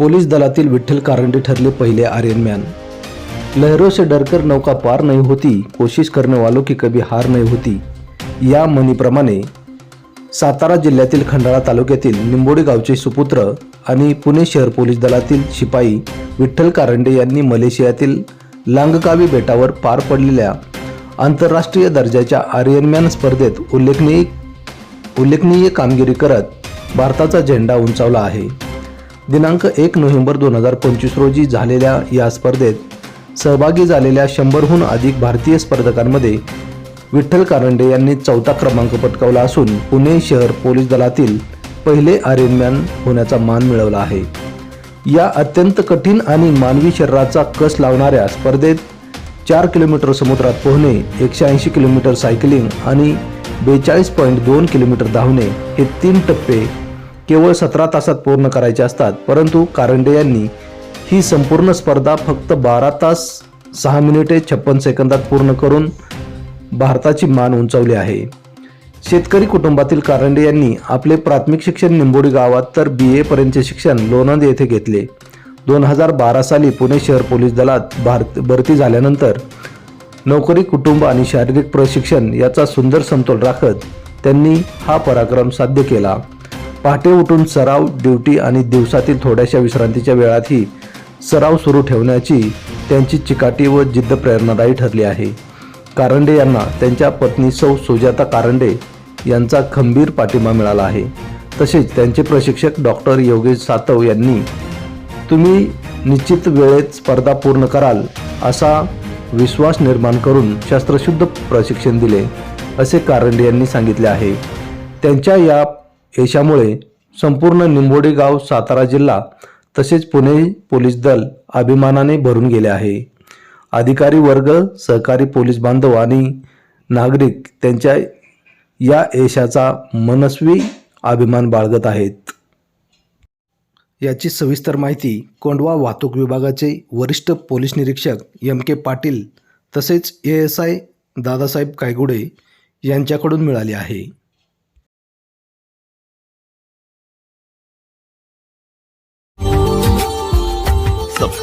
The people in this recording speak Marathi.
पोलीस दलातील विठ्ठल कारंडे ठरले पहिले आर्यन मॅन. लहरों से डरकर नौका पार नहीं होती कोशिश करने वालों की कभी हार नाही होती. या म्हणीप्रमाणे सातारा जिल्ह्यातील खंडाळा तालुक्यातील निंबोडी गावचे सुपुत्र आणि पुणे शहर पोलीस दलातील शिपाई विठ्ठल कारंडे यांनी मलेशियातील लांगकावी बेटावर पार पडलेल्या आंतरराष्ट्रीय दर्जाच्या आर्यनमॅन स्पर्धेत उल्लेखनीय उल्लेखनीय कामगिरी करत भारताचा झेंडा उंचावला आहे. दिनांक एक नोव्हेंबर दोन हजार पंचवीस रोजी झालेल्या या स्पर्धेत सहभागी झालेल्या शंभरहून अधिक भारतीय स्पर्धकांमध्ये विठ्ठल कारंडे यांनी चौथा क्रमांक पटकावला असून पुणे शहर पोलीस दलातील पहिले आर्यनमॅन होण्याचा मान मिळवला आहे. या अत्यंत कठीण आणि मानवी शरीराचा कस लावणाऱ्या स्पर्धेत चार किलोमीटर समुद्रात पोहणे एकशे ऐंशी किलोमीटर सायकलिंग आणि बेचाळीस पॉईंट दोन किलोमीटर धावणे हे तीन टप्पे केवळ सतरा तासात पूर्ण करायचे असतात परंतु कारंडे यांनी ही संपूर्ण स्पर्धा फक्त बारा तास सहा मिनिटे छप्पन सेकंदात पूर्ण करून भारताची मान उंचावली आहे. शेतकरी कुटुंबातील कारंडे यांनी आपले प्राथमिक शिक्षण निंबोडी गावात तर बी एपर्यंतचे शिक्षण लोणंद येथे घेतले. दोन हजार बारा साली पुणे शहर पोलीस दलात भारत भरती झाल्यानंतर नोकरी कुटुंब आणि शारीरिक प्रशिक्षण याचा सुंदर समतोल राखत त्यांनी हा पराक्रम साध्य केला. पहाटे उठून सराव ड्युटी आणि दिवसातील थोड्याशा विश्रांतीच्या वेळातही सराव सुरू ठेवण्याची त्यांची चिकाटी व जिद्द प्रेरणादायी ठरली आहे. कारंडे यांना त्यांच्या पत्नी सौ सुजाता कारंडे यांचा खंबीर पाठिंबा मिळाला आहे. तसेच त्यांचे प्रशिक्षक डॉक्टर योगेश सातव यांनी तुम्ही निश्चित वेळेत स्पर्धा पूर्ण कराल असा विश्वास निर्माण करून शास्त्रशुद्ध प्रशिक्षण दिले असे कारंडे यांनी सांगितले आहे. त्यांच्या या यशामुळे संपूर्ण निंबोडी गाव सातारा जिल्हा तसेच पुणे पोलीस दल अभिमानाने भरून गेले आहे. अधिकारी वर्ग सहकारी पोलीस बांधव आणि नागरिक त्यांच्या या यशाचा मनस्वी अभिमान बाळगत आहेत. याची सविस्तर माहिती कोंडवा वाहतूक विभागाचे वरिष्ठ पोलीस निरीक्षक एम के पाटील तसेच A S I Dadasaheb Kaygude यांच्याकडून मिळाली आहे.